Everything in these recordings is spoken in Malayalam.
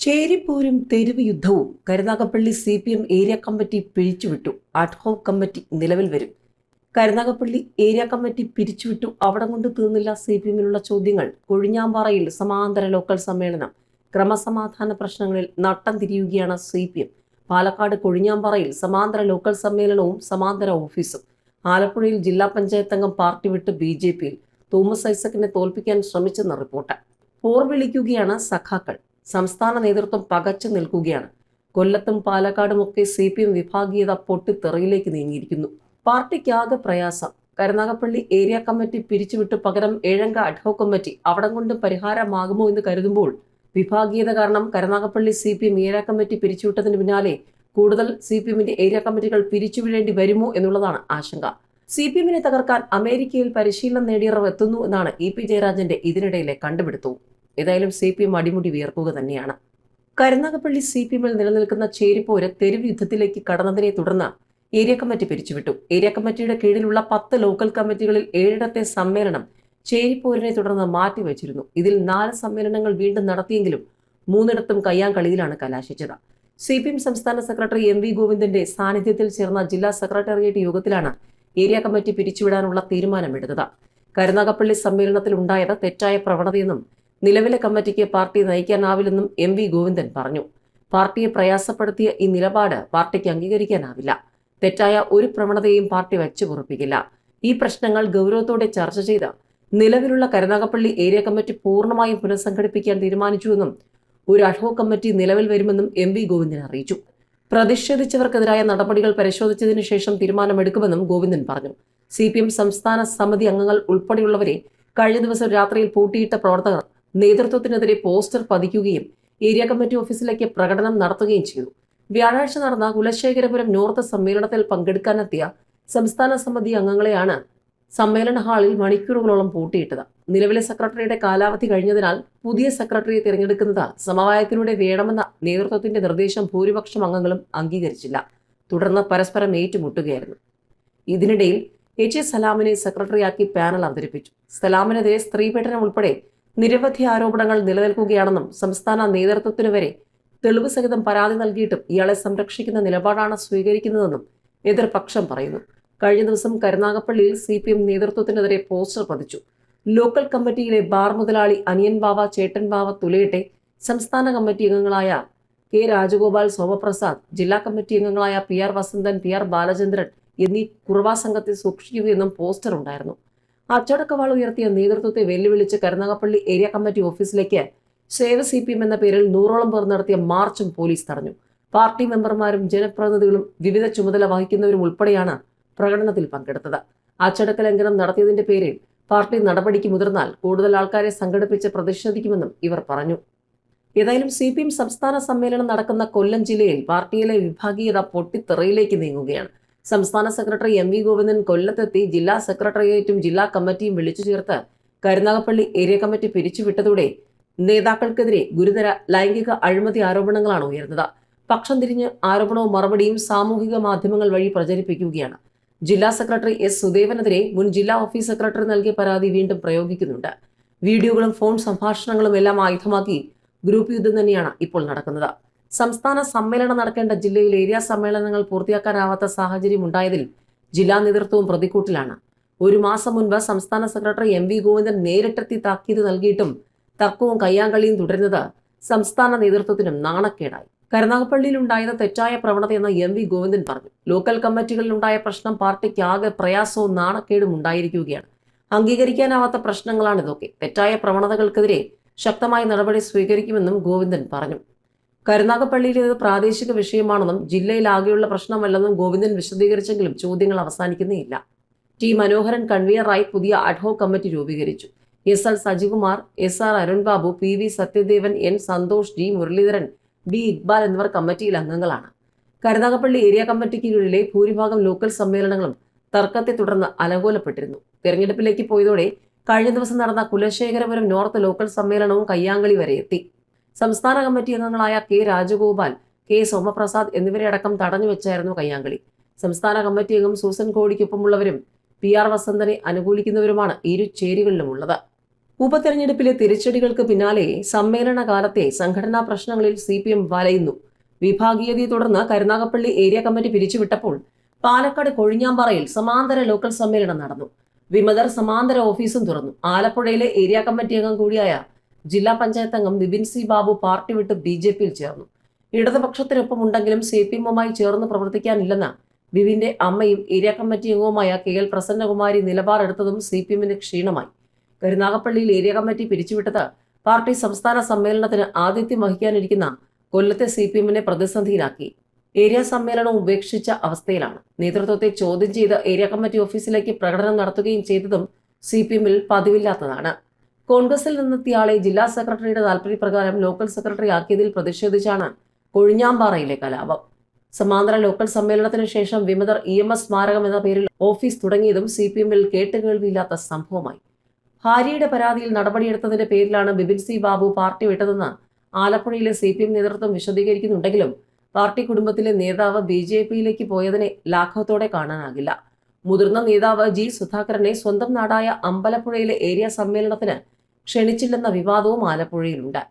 ചേരിപ്പോരും തെരുവ് യുദ്ധവും Karunagappally C P M area committee പിരിച്ചുവിട്ടു. അഡ്ഹോക് കമ്മിറ്റി നിലവിൽ വരും. കരുനാഗപ്പള്ളി ഏരിയ കമ്മിറ്റി പിരിച്ചുവിട്ടു. അവിടെ കൊണ്ട് തീർന്നില്ല സി പി എമ്മിലുള്ള ചോദ്യങ്ങൾ. കൊഴിഞ്ഞാമ്പാറയിൽ സമാന്തര ലോക്കൽ സമ്മേളനം. ക്രമസമാധാന പ്രശ്നങ്ങളിൽ നട്ടം തിരിയുകയാണ് സി പി എം പാലക്കാട് കൊഴിഞ്ഞാമ്പാറയിൽ സമാന്തര ലോക്കൽ സമ്മേളനവും സമാന്തര ഓഫീസും. ആലപ്പുഴയിൽ ജില്ലാ പഞ്ചായത്ത് അംഗം പാർട്ടി വിട്ട് ബി ജെ പിയിൽ തോമസ് ഐസക്കിനെ തോൽപ്പിക്കാൻ ശ്രമിച്ചെന്ന റിപ്പോർട്ട്. പോർവിളിക്കുകയാണ് സഖാക്കൾ. സംസ്ഥാന നേതൃത്വം പകച്ചു നിൽക്കുകയാണ്. കൊല്ലത്തും പാലക്കാടുമൊക്കെ സി പി എം വിഭാഗീയത പൊട്ടിത്തെറിയിലേക്ക് നീങ്ങിയിരിക്കുന്നു. പാർട്ടിക്കാകെ പ്രയാസം. കരുനാഗപ്പള്ളി ഏരിയ കമ്മിറ്റി പിരിച്ചുവിട്ട് പകരം ഏഴംഗ അഡ്ഹോ കമ്മിറ്റി അവിടം കൊണ്ട് പരിഹാരമാകുമോ എന്ന് കരുതുമ്പോൾ വിഭാഗീയത കാരണം Karunagappally C P M area committee പിരിച്ചുവിട്ടതിന് പിന്നാലെ കൂടുതൽ സി പി എമ്മിന്റെ ഏരിയ കമ്മിറ്റികൾ പിരിച്ചുവിടേണ്ടി വരുമോ എന്നുള്ളതാണ് ആശങ്ക. സി പി എമ്മിനെ തകർക്കാൻ അമേരിക്കയിൽ പരിശീലനം നേടിയവർ എത്തുന്നു എന്നാണ് ഇ പി ജയരാജന്റെ ഇതിനിടയിലെ കണ്ടുപിടുത്തവും. ഏതായാലും സി പി എം അടിമുടി വിയർക്കുക തന്നെയാണ്. കരുനാഗപ്പള്ളി സി പി എമ്മിൽ നിലനിൽക്കുന്ന ചേരിപ്പോര് തെരുവ് യുദ്ധത്തിലേക്ക് കടന്നതിനെ തുടർന്ന് ഏരിയ കമ്മിറ്റി പിരിച്ചുവിട്ടു. ഏരിയ കമ്മിറ്റിയുടെ കീഴിലുള്ള പത്ത് ലോക്കൽ കമ്മിറ്റികളിൽ ഏഴിടത്തെ സമ്മേളനം ചേരിപ്പോരിനെ തുടർന്ന് മാറ്റിവെച്ചിരുന്നു. ഇതിൽ നാല് സമ്മേളനങ്ങൾ വീണ്ടും നടത്തിയെങ്കിലും മൂന്നിടത്തും കയ്യാങ്കളിയിലാണ് കലാശിച്ചത്. സി പി എം സംസ്ഥാന സെക്രട്ടറി എം വി ഗോവിന്ദന്റെ സാന്നിധ്യത്തിൽ ചേർന്ന ജില്ലാ സെക്രട്ടേറിയറ്റ് യോഗത്തിലാണ് ഏരിയ കമ്മിറ്റി പിരിച്ചുവിടാനുള്ള തീരുമാനമെടുത്തത്. കരുനാഗപ്പള്ളി സമ്മേളനത്തിൽ ഉണ്ടായത് തെറ്റായ പ്രവണതയെന്നും നിലവിലെ കമ്മിറ്റിക്ക് പാർട്ടി നയിക്കാനാവില്ലെന്നും എം വി ഗോവിന്ദൻ പറഞ്ഞു. പാർട്ടിയെ പ്രയാസപ്പെടുത്തിയ ഈ നിലപാട് പാർട്ടിക്ക് അംഗീകരിക്കാനാവില്ല. തെറ്റായ ഒരു പ്രവണതയും പാർട്ടി വെച്ചുപുറപ്പിക്കില്ല ഈ പ്രശ്നങ്ങൾ ഗൗരവത്തോടെ ചർച്ച ചെയ്ത് നിലവിലുള്ള കരുനാഗപ്പള്ളി ഏരിയ കമ്മിറ്റി പൂർണമായും പുനഃസംഘടിപ്പിക്കാൻ തീരുമാനിച്ചുവെന്നും ഒരു അഡ്ഹോ കമ്മിറ്റി നിലവിൽ വരുമെന്നും എം വി ഗോവിന്ദൻ അറിയിച്ചു. പ്രതിഷേധിച്ചവർക്കെതിരായ നടപടികൾ പരിശോധിച്ചതിനു ശേഷം തീരുമാനമെടുക്കുമെന്നും ഗോവിന്ദൻ പറഞ്ഞു. സി സംസ്ഥാന സമിതി അംഗങ്ങൾ ഉൾപ്പെടെയുള്ളവരെ കഴിഞ്ഞ ദിവസം രാത്രിയിൽ പൂട്ടിയിട്ട പ്രവർത്തകർ നേതൃത്വത്തിനെതിരെ പോസ്റ്റർ പതിക്കുകയും ഏരിയ കമ്മിറ്റി ഓഫീസിലേക്ക് പ്രകടനം നടത്തുകയും ചെയ്തു. വ്യാഴാഴ്ച നടന്ന കുലശേഖരപുരം നോർത്ത് സമ്മേളനത്തിൽ പങ്കെടുക്കാനെത്തിയ സംസ്ഥാന സമിതി അംഗങ്ങളെയാണ് സമ്മേളന ഹാളിൽ മണിക്കൂറുകളോളം പൂട്ടിയിട്ടത്. നിലവിലെ സെക്രട്ടറിയുടെ കാലാവധി കഴിഞ്ഞതിനാൽ പുതിയ സെക്രട്ടറിയെ തിരഞ്ഞെടുക്കുന്നത് സമവായത്തിലൂടെ വേണമെന്ന നേതൃത്വത്തിന്റെ നിർദ്ദേശം ഭൂരിപക്ഷം അംഗങ്ങളും അംഗീകരിച്ചില്ല. തുടർന്ന് പരസ്പരം ഏറ്റുമുട്ടുകയായിരുന്നു. ഇതിനിടയിൽ എച്ച് എസ് സലാമിനെ സെക്രട്ടറിയാക്കി പാനൽ അവതരിപ്പിച്ചു. സലാമിനെതിരെ സ്ത്രീപീഡനം ഉൾപ്പെടെ നിരവധി ആരോപണങ്ങൾ നിലനിൽക്കുകയാണെന്നും സംസ്ഥാന നേതൃത്വത്തിനു വരെ തെളിവ് സഹിതം പരാതി നൽകിയിട്ടും ഇയാളെ സംരക്ഷിക്കുന്ന നിലപാടാണ് സ്വീകരിക്കുന്നതെന്നും എതിർപക്ഷം പറയുന്നു. കഴിഞ്ഞ ദിവസം കരുനാഗപ്പള്ളിയിൽ സി പി എം നേതൃത്വത്തിനെതിരെ പോസ്റ്റർ പതിച്ചു. ലോക്കൽ കമ്മിറ്റിയിലെ ബാർ മുതലാളി അനിയൻ ബാവ ചേട്ടൻ ബാവ തുലയട്ടെ സംസ്ഥാന കമ്മിറ്റി അംഗങ്ങളായ കെ രാജഗോപാൽ സോമപ്രസാദ് ജില്ലാ കമ്മിറ്റി അംഗങ്ങളായ P R Vasanthan P R Balachandran എന്നീ കുറുവാ സംഘത്തെ സൂക്ഷിക്കുകയെന്നും പോസ്റ്റർ ഉണ്ടായിരുന്നു. അച്ചടക്കവാൾ ഉയർത്തിയ നേതൃത്വത്തെ വെല്ലുവിളിച്ച് കരുനാഗപ്പള്ളി ഏരിയ കമ്മിറ്റി ഓഫീസിലേക്ക് സേവ സി പി എം എന്ന പേരിൽ നൂറോളം പേർ നടത്തിയ മാർച്ചും പോലീസ് തടഞ്ഞു. പാർട്ടി മെമ്പർമാരും ജനപ്രതിനിധികളും വിവിധ ചുമതല വഹിക്കുന്നവരും ഉൾപ്പെടെയാണ് പ്രകടനത്തിൽ പങ്കെടുത്തത്. അച്ചടക്ക ലംഘനം നടത്തിയതിന്റെ പേരിൽ പാർട്ടി നടപടിക്ക് മുതിർന്നാൽ കൂടുതൽ ആൾക്കാരെ സംഘടിപ്പിച്ച് പ്രതിഷേധിക്കുമെന്നും ഇവർ പറഞ്ഞു. ഏതായാലും സി പി എം സംസ്ഥാന സമ്മേളനം നടക്കുന്ന കൊല്ലം ജില്ലയിൽ പാർട്ടിയിലെ വിഭാഗീയത പൊട്ടിത്തെറയിലേക്ക് നീങ്ങുകയാണ്. സംസ്ഥാന സെക്രട്ടറി എം വി ഗോവിന്ദൻ കൊല്ലത്തെത്തി ജില്ലാ സെക്രട്ടേറിയറ്റും ജില്ലാ കമ്മിറ്റിയും വിളിച്ചു ചേർത്ത് കരുനാഗപ്പള്ളി ഏരിയ കമ്മിറ്റി പിരിച്ചുവിട്ടതോടെ നേതാക്കൾക്കെതിരെ ഗുരുതര ലൈംഗിക അഴിമതി ആരോപണങ്ങളാണ് ഉയർന്നത്. പക്ഷം തിരിഞ്ഞ് ആരോപണവും മറുപടിയും സാമൂഹിക മാധ്യമങ്ങൾ വഴി പ്രചരിപ്പിക്കുകയാണ്. ജില്ലാ സെക്രട്ടറി എസ് സുദേവനെതിരെ മുൻ ജില്ലാ ഓഫീസ് സെക്രട്ടറി നൽകിയ പരാതി വീണ്ടും പ്രയോഗിക്കുന്നുണ്ട്. വീഡിയോകളും ഫോൺ സംഭാഷണങ്ങളും എല്ലാം ആയുധമാക്കി ഗ്രൂപ്പ് യുദ്ധം തന്നെയാണ് ഇപ്പോൾ നടക്കുന്നത്. സംസ്ഥാന സമ്മേളനം നടക്കേണ്ട ജില്ലയിൽ ഏരിയ സമ്മേളനങ്ങൾ പൂർത്തിയാക്കാനാവാത്ത സാഹചര്യം ഉണ്ടായതിൽ ജില്ലാ നേതൃത്വവും പ്രതിക്കൂട്ടിലാണ്. ഒരു മാസം മുൻപ് സംസ്ഥാന സെക്രട്ടറി എം വി ഗോവിന്ദൻ നേരിട്ടെത്തി താക്കീത് നൽകിയിട്ടും തർക്കവും കയ്യാങ്കളിയും തുടരുന്നത് സംസ്ഥാന നേതൃത്വത്തിനും നാണക്കേടായി. കരുനാഗപ്പള്ളിയിൽ ഉണ്ടായത് തെറ്റായ പ്രവണതയെന്ന് എം വി ഗോവിന്ദൻ പറഞ്ഞു. ലോക്കൽ കമ്മിറ്റികളിൽ ഉണ്ടായ പ്രശ്നം പാർട്ടിക്ക് ആകെ പ്രയാസവും നാണക്കേടും ഉണ്ടായിരിക്കുകയാണ്. അംഗീകരിക്കാനാവാത്ത പ്രശ്നങ്ങളാണ് ഇതൊക്കെ തെറ്റായ പ്രവണതകൾക്കെതിരെ ശക്തമായ നടപടി സ്വീകരിക്കുമെന്നും ഗോവിന്ദൻ പറഞ്ഞു. കരുനാഗപ്പള്ളിയിലേത് പ്രാദേശിക വിഷയമാണെന്നും ജില്ലയിലാകെയുള്ള പ്രശ്നമല്ലെന്നും ഗോവിന്ദൻ വിശദീകരിച്ചെങ്കിലും ചോദ്യങ്ങൾ അവസാനിക്കുന്നേയില്ല ടി മനോഹരൻ കൺവീനറായി പുതിയ അഡ്ഹോ കമ്മിറ്റി രൂപീകരിച്ചു. S L Sajikumar S R Arunbabu P V Sathyadevan N Santhosh D Muraleedharan B Iqbal എന്നിവർ കമ്മിറ്റിയിൽ അംഗങ്ങളാണ്. കരുനാഗപ്പള്ളി ഏരിയ കമ്മിറ്റിക്ക് കീഴിലെ ഭൂരിഭാഗം ലോക്കൽ സമ്മേളനങ്ങളും തർക്കത്തെ തുടർന്ന് അലങ്കോലപ്പെട്ടിരുന്നു. തെരഞ്ഞെടുപ്പിലേക്ക് പോയതോടെ കഴിഞ്ഞ ദിവസം നടന്ന കുലശേഖരപുരം നോർത്ത് ലോക്കൽ സമ്മേളനവും കയ്യാങ്കളി വരെ എത്തി. സംസ്ഥാന കമ്മിറ്റി അംഗങ്ങളായ കെ രാജഗോപാൽ കെ സോമപ്രസാദ് എന്നിവരെ അടക്കം തടഞ്ഞു വെച്ചായിരുന്നു കയ്യാങ്കളി. സംസ്ഥാന കമ്മിറ്റി അംഗം സൂസൻ കോടിക്കൊപ്പമുള്ളവരും പി ആർ വസന്തനെ അനുകൂലിക്കുന്നവരുമാണ് ഇരു ചേരികളിലുമുള്ളത്. ഉപതെരഞ്ഞെടുപ്പിലെ തിരിച്ചടികൾക്ക് പിന്നാലെ സമ്മേളന കാലത്തെ സംഘടനാ പ്രശ്നങ്ങളിൽ സി പി എം വലയുന്നു. വിഭാഗീയതയെ തുടർന്ന് കരുനാഗപ്പള്ളി ഏരിയ കമ്മിറ്റി പിരിച്ചുവിട്ടപ്പോൾ പാലക്കാട് കൊഴിഞ്ഞാമ്പാറയിൽ സമാന്തര ലോക്കൽ സമ്മേളനം നടന്നു. വിമതർ സമാന്തര ഓഫീസും തുറന്നു. ആലപ്പുഴയിലെ ഏരിയ കമ്മിറ്റി അംഗം കൂടിയായ ജില്ലാ പഞ്ചായത്ത് അംഗം ബിബിൻ സി ബാബു പാർട്ടി വിട്ട് ബി ജെ പിയിൽ ചേർന്നു. ഇടതുപക്ഷത്തിനൊപ്പം ഉണ്ടെങ്കിലും സി പി എമ്മുമായി ചേർന്ന് പ്രവർത്തിക്കാനില്ലെന്ന് ബിബിന്റെ അമ്മയും ഏരിയ കമ്മിറ്റി അംഗവുമായ കെ എൽ പ്രസന്നകുമാരി നിലപാടെടുത്തതും സി പി എമ്മിന് ക്ഷീണമായി. കരുനാഗപ്പള്ളിയിൽ ഏരിയ കമ്മിറ്റി പിരിച്ചുവിട്ടത് പാർട്ടി സംസ്ഥാന സമ്മേളനത്തിന് ആതിഥ്യം വഹിക്കാനിരിക്കുന്ന കൊല്ലത്തെ സി പി എമ്മിനെ പ്രതിസന്ധിയിലാക്കി. ഏരിയ സമ്മേളനം ഉപേക്ഷിച്ച അവസ്ഥയിലാണ്. നേതൃത്വത്തെ ചോദ്യം ചെയ്ത് ഏരിയ കമ്മിറ്റി ഓഫീസിലേക്ക് പ്രകടനം നടത്തുകയും ചെയ്തതും സി പി എമ്മിൽ പതിവില്ലാത്തതാണ്. കോൺഗ്രസിൽ നിന്നെത്തിയാളെ ജില്ലാ സെക്രട്ടറിയുടെ താൽപര്യപ്രകാരം ലോക്കൽ സെക്രട്ടറി ആക്കിയതിൽ പ്രതിഷേധിച്ചാണ് കൊഴിഞ്ഞാമ്പാറയിലെ കലാപം. സമാന്തര ലോക്കൽ സമ്മേളനത്തിന് ശേഷം വിമതർ ഇ എം എസ് സ്മാരകം എന്ന പേരിൽ ഓഫീസ് തുടങ്ങിയതും സി പി എമ്മിൽ കേട്ടുകേൾവിയില്ലാത്ത സംഭവമായി. ഭാര്യയുടെ പരാതിയിൽ നടപടിയെടുത്തതിന്റെ പേരിലാണ് ബിബിൻ സി ബാബു പാർട്ടി വിട്ടതെന്ന് ആലപ്പുഴയിലെ സി പി എം നേതൃത്വം വിശദീകരിക്കുന്നുണ്ടെങ്കിലും പാർട്ടി കുടുംബത്തിലെ നേതാവ് ബി ജെ പിയിലേക്ക് പോയതിനെ ലാഘവത്തോടെ കാണാനാകില്ല. മുതിർന്ന നേതാവ് ജി സുധാകരനെ സ്വന്തം നാടായ അമ്പലപ്പുഴയിലെ ഏരിയ സമ്മേളനത്തിന് ക്ഷണിച്ചില്ലെന്ന വിവാദവും ആലപ്പുഴയിലുണ്ട്.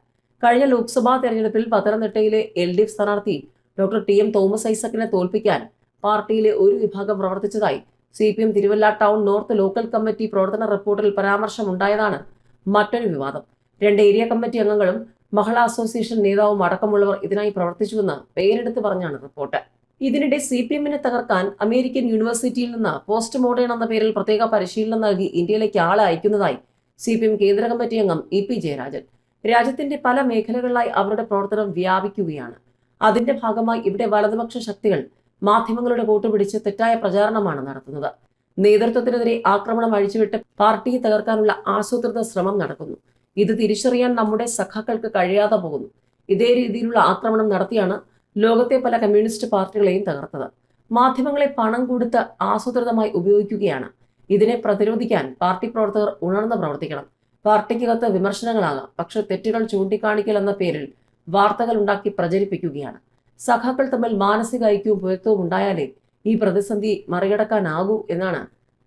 കഴിഞ്ഞ ലോക്സഭാ തെരഞ്ഞെടുപ്പിൽ പത്തനംതിട്ടയിലെ എൽ ഡി എഫ് സ്ഥാനാർത്ഥി ഡോക്ടർ ടി എം തോമസ് ഐസക്കിനെ തോൽപ്പിക്കാൻ പാർട്ടിയിലെ ഒരു വിഭാഗം പ്രവർത്തിച്ചതായി C P M Thiruvalla town north local committee പ്രവർത്തന റിപ്പോർട്ടിൽ പരാമർശമുണ്ടായതാണ് മറ്റൊരു വിവാദം. രണ്ട് ഏരിയ കമ്മിറ്റി അംഗങ്ങളും മഹിളാ അസോസിയേഷൻ നേതാവും അടക്കമുള്ളവർ ഇതിനായി പ്രവർത്തിച്ചുവെന്ന് പേരെടുത്ത് പറഞ്ഞാണ് റിപ്പോർട്ട്. ഇതിനിടെ സി പി എമ്മിനെ തകർക്കാൻ അമേരിക്കൻ യൂണിവേഴ്സിറ്റിയിൽ നിന്ന് പോസ്റ്റ് മോഡേൺ എന്ന പേരിൽ പ്രത്യേക പരിശീലനം നൽകി ഇന്ത്യയിലേക്ക് ആളെ അയക്കുന്നതായി സി പി എം കേന്ദ്ര കമ്മിറ്റി അംഗം ഇ പി ജയരാജൻ. രാജ്യത്തിന്റെ പല മേഖലകളിലായി അവരുടെ പ്രവർത്തനം വ്യാപിക്കുകയാണ്. അതിന്റെ ഭാഗമായി ഇവിടെ വലതുപക്ഷ ശക്തികൾ മാധ്യമങ്ങളുടെ കൂട്ടുപിടിച്ച് തെറ്റായ പ്രചാരണമാണ് നടത്തുന്നത്. നേതൃത്വത്തിനെതിരെ ആക്രമണം അഴിച്ചുവിട്ട് പാർട്ടിയെ തകർക്കാനുള്ള ആസൂത്രിത ശ്രമം നടക്കുന്നു. ഇത് തിരിച്ചറിയാൻ നമ്മുടെ സഖാക്കൾക്ക് കഴിയാതെ പോകുന്നു. ഇതേ രീതിയിലുള്ള ആക്രമണം നടത്തിയാണ് ലോകത്തെ പല കമ്മ്യൂണിസ്റ്റ് പാർട്ടികളെയും തകർത്തത്. മാധ്യമങ്ങളെ പണം കൊടുത്ത് ആസൂത്രിതമായി ഉപയോഗിക്കുകയാണ്. ഇതിനെ പ്രതിരോധിക്കാൻ പാർട്ടി പ്രവർത്തകർ ഉണർന്ന് പ്രവർത്തിക്കണം. പാർട്ടിക്കകത്ത് വിമർശനങ്ങളാകാം. പക്ഷെ തെറ്റുകൾ ചൂണ്ടിക്കാണിക്കൽ എന്ന പേരിൽ വാർത്തകൾ ഉണ്ടാക്കി പ്രചരിപ്പിക്കുകയാണ്. സഖാക്കൾ തമ്മിൽ മാനസിക ഐക്യവും പൊരുത്തവും ഉണ്ടായാലേ ഈ പ്രതിസന്ധി മറികടക്കാനാകൂ എന്നാണ്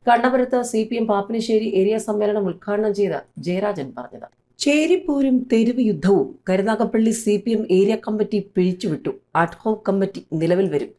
കണ്ണപുരത്ത് C P M Pappinissery area സമ്മേളനം ഉദ്ഘാടനം ചെയ്ത ജയരാജൻ പറഞ്ഞത്. ചേരിപ്പോരും തെരുവ് യുദ്ധവും Karunagappally C P M area committee പിഴിച്ചുവിട്ടു. Ad hoc committee നിലവിൽ വരും.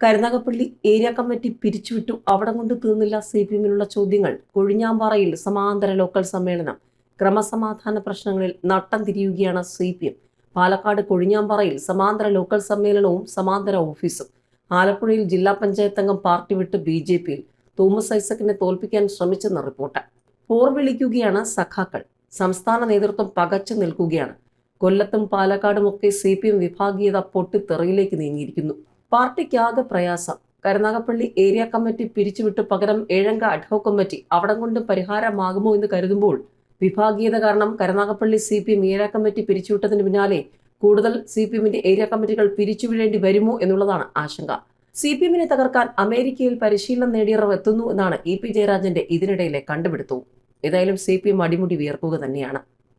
കരുനാഗപ്പള്ളി ഏരിയ കമ്മിറ്റി പിരിച്ചുവിട്ടു. അവിടെ കൊണ്ട് തീർന്നില്ല സി പി എമ്മിനുള്ള ചോദ്യങ്ങൾ. കൊഴിഞ്ഞാമ്പാറയിൽ സമാന്തര ലോക്കൽ സമ്മേളനം. ക്രമസമാധാന പ്രശ്നങ്ങളിൽ നട്ടം തിരിയുകയാണ് സി പി എം. പാലക്കാട് കൊഴിഞ്ഞാമ്പാറയിൽ സമാന്തര ലോക്കൽ സമ്മേളനവും സമാന്തര ഓഫീസും. ആലപ്പുഴയിൽ ജില്ലാ പഞ്ചായത്ത് അംഗം പാർട്ടി വിട്ട് ബി ജെ പിയിൽ. തോമസ് ഐസക്കിനെ തോൽപ്പിക്കാൻ ശ്രമിച്ചെന്ന റിപ്പോർട്ട്. പോർവിളിക്കുകയാണ് സഖാക്കൾ. സംസ്ഥാന നേതൃത്വം പകച്ചു നിൽക്കുകയാണ്. കൊല്ലത്തും പാലക്കാടുമൊക്കെ സി പി എം വിഭാഗീയത പൊട്ടിത്തെറിയിലേക്ക് നീങ്ങിയിരിക്കുന്നു. പാർട്ടിക്കാകെ പ്രയാസം. കരുനാഗപ്പള്ളി ഏരിയ കമ്മിറ്റി പിരിച്ചുവിട്ട് പകരം ഏഴംഗ അഡ്ഹോ കമ്മിറ്റി അവിടം കൊണ്ട് പരിഹാരമാകുമോ എന്ന് കരുതുമ്പോൾ വിഭാഗീയത കാരണം Karunagappally C P M area committee പിരിച്ചുവിട്ടതിന് പിന്നാലെ കൂടുതൽ സി പി എമ്മിന്റെ ഏരിയ കമ്മിറ്റികൾ പിരിച്ചുവിടേണ്ടി വരുമോ എന്നുള്ളതാണ് ആശങ്ക. സി പി എമ്മിനെ തകർക്കാൻ അമേരിക്കയിൽ പരിശീലനം നേടിയവർ എത്തുന്നു എന്നാണ് ഇ പി ജയരാജന്റെ ഇതിനിടയിലെ കണ്ടുപിടുത്തവും. ഏതായാലും സി പി എം അടിമുടി വിയർക്കുക തന്നെയാണ്.